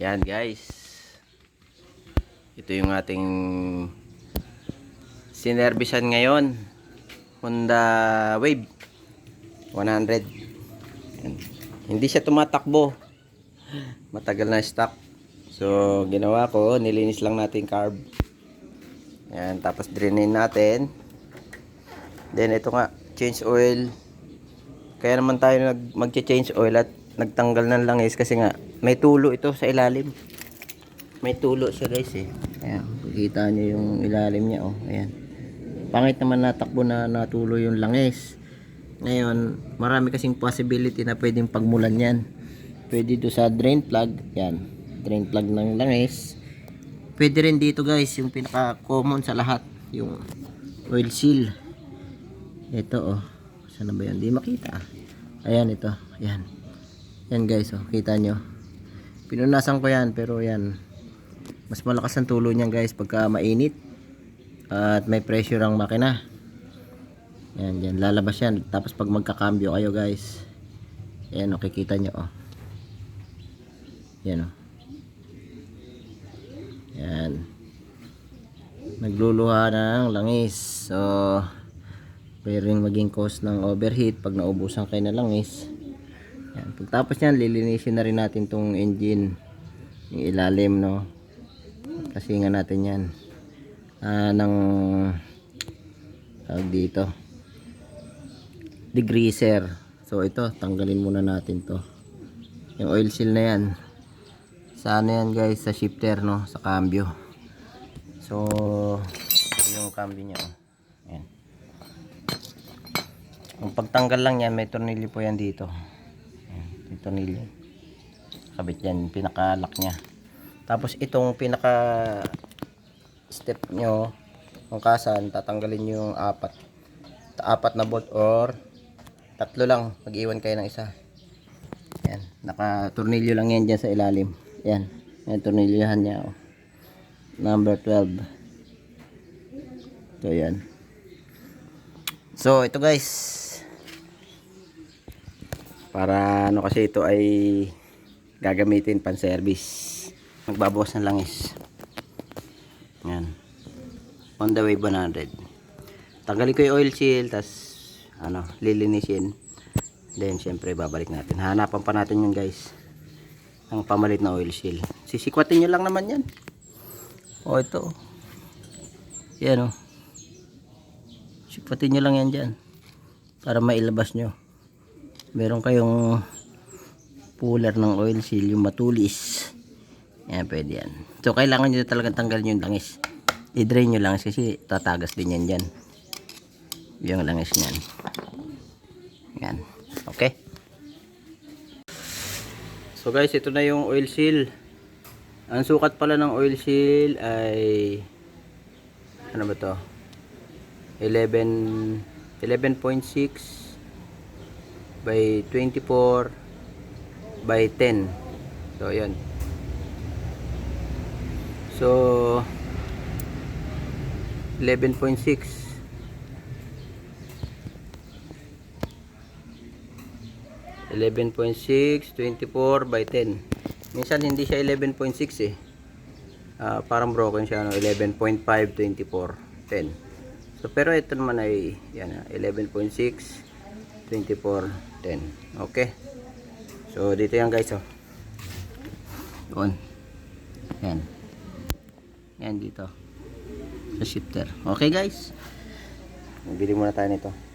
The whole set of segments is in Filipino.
Yan guys. Ito yung ating sinervisan ngayon. Honda Wave 100. Yan. Hindi siya tumatakbo. Matagal na stock. So, ginawa ko, nilinis lang natin carb. Yan, tapos drainin natin. Then, ito nga, change oil. Kaya naman tayo nag, mag-change oil at nagtanggal ng langis kasi nga, may tulo ito sa ilalim. May tulo siya guys eh. Ayan, makikita nyo yung ilalim niya oh. Ayan. Pangit naman natakbo na natulo yung langis. Ngayon, marami kasing possibility na pwedeng pagmulan yan. Pwede dito sa drain plug. Yan. Drain plug ng langis. Pwede rin dito guys, yung pinaka-common sa lahat. Yung oil seal. Ito oh. Saan ba yan? Di makita. Ayan ito. Ayan. Yan guys oh. Kita nyo. Pinunasan ko yan pero yan. Mas malakas ang tulo niyan guys pagka mainit. At may pressure ang makina. Yan, yan. Lalabas yan. Tapos pag magkakambyo kayo guys. Yan, okay, kita nyo, oh. Yan, oh. Yan. Nagluluha ng langis. So, pwedeng maging cause ng overheat pag naubusan kayo ng langis. Yan. Pagtapos yan, lilinisin na rin natin tong engine. Yung ilalim, no. Kasi nga natin yan. Ah, ng tawag dito degreaser so ito tanggalin muna natin to yung oil seal na yan sa ano yan guys sa shifter no sa cambio so yung cambio nya oh. yan yung pagtanggal lang yan may tornilyo po yan dito tornilyo. Kabit yan yung pinaka lock nya tapos itong pinaka step nyo ang kasan tatanggalin yung apat. Apat na bolt or tatlo lang mag-iwan kayo ng isa. Yan naka tornilyo lang yan dyan sa ilalim. Yan yan tornilyohan niya oh. number 12 so yan. So ito guys para ano kasi ito ay gagamitin pan service. Magbabawas ng langis. Yan. On the way 100 tanggalin ko yung oil seal tas ano lilinisin. Then syempre babalik natin. Hanapan pa natin yun guys. Ang pamalit na oil seal. Sisikwatin nyo lang naman yan. O ito. Yan o. Sikwatin nyo lang yan dyan para mailabas nyo meron kayong puller ng oil seal yung matulis. Yan pwede yan. So kailangan nyo talagang tanggalin yung langis. I-drain nyo lang kasi tatagas din yan dyan. Yung langis niyan. Yan. Okay. So guys ito na yung oil seal. Ang sukat pala ng oil seal ay ano ba to? 11 11.6 by 24 by 10 so yan so 11.6 11.6 24 by 10 minsan hindi siya 11.6 eh. Ah, parang broken siya no 11.5 24 10 so pero ito naman ay yan ah, 11.6 24 10 okay. So dito yan guys oh. On yan. Yan dito. Sa shifter. Okay guys. Bili muna tayo nito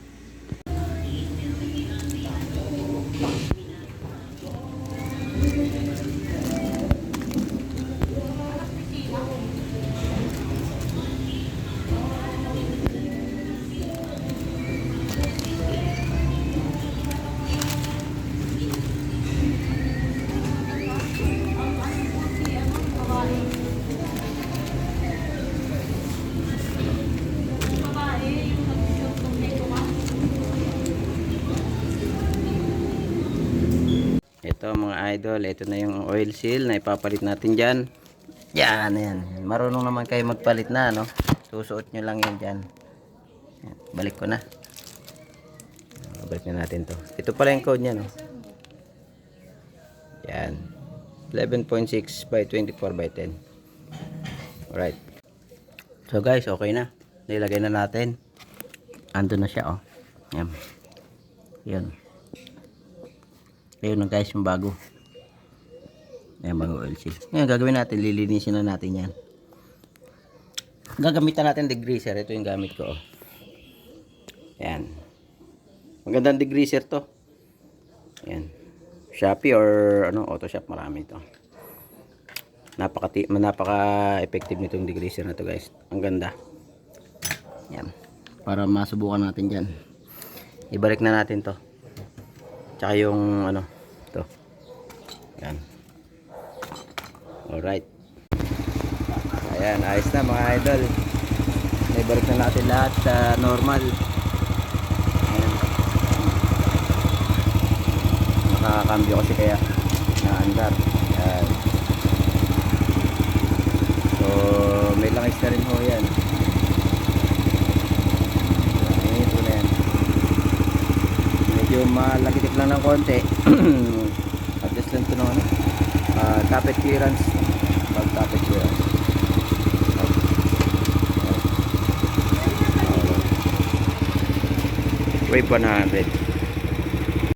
Ito mga idol, ito na yung oil seal na ipapalit natin dyan. Yan, yan. Marunong naman kayo magpalit na, no? Susuot nyo lang yan dyan. Yan, Balik ko na. Balik na natin to. Ito pala yung code niya, no? Yan. 11.6 by 24 by 10. Alright. So guys, okay na. Nilagay na natin. Ando na siya, oh. Yan. Yan. Ayun na guys, yung bago. Ayan, bago oil seal. Ngayon, gagawin natin, lilinisin na natin yan. Gagamitan natin degreaser. Ito yung gamit ko, oh. Yan. Magandang degreaser to. Yan. Shopee or ano, Autoshop, marami ito. Napaka napaka effective nitong degreaser na to, guys. Ang ganda. Yan. Para masubukan natin diyan. Ibalik na natin to. Tsaka yung ano. Yan. Alright. Ayan, ayos na mga idol. Naibalik na natin lahat sa normal. Ayan. Nakakambyo kasi kaya naandar. Ayan. So, may langis na rin ho yan. Ayan, ito na yan. Medyo malagitik lang ng konti. Adjust lang ito ng ano. ah, carpet clearance. Pag carpet clearance. Wave 100.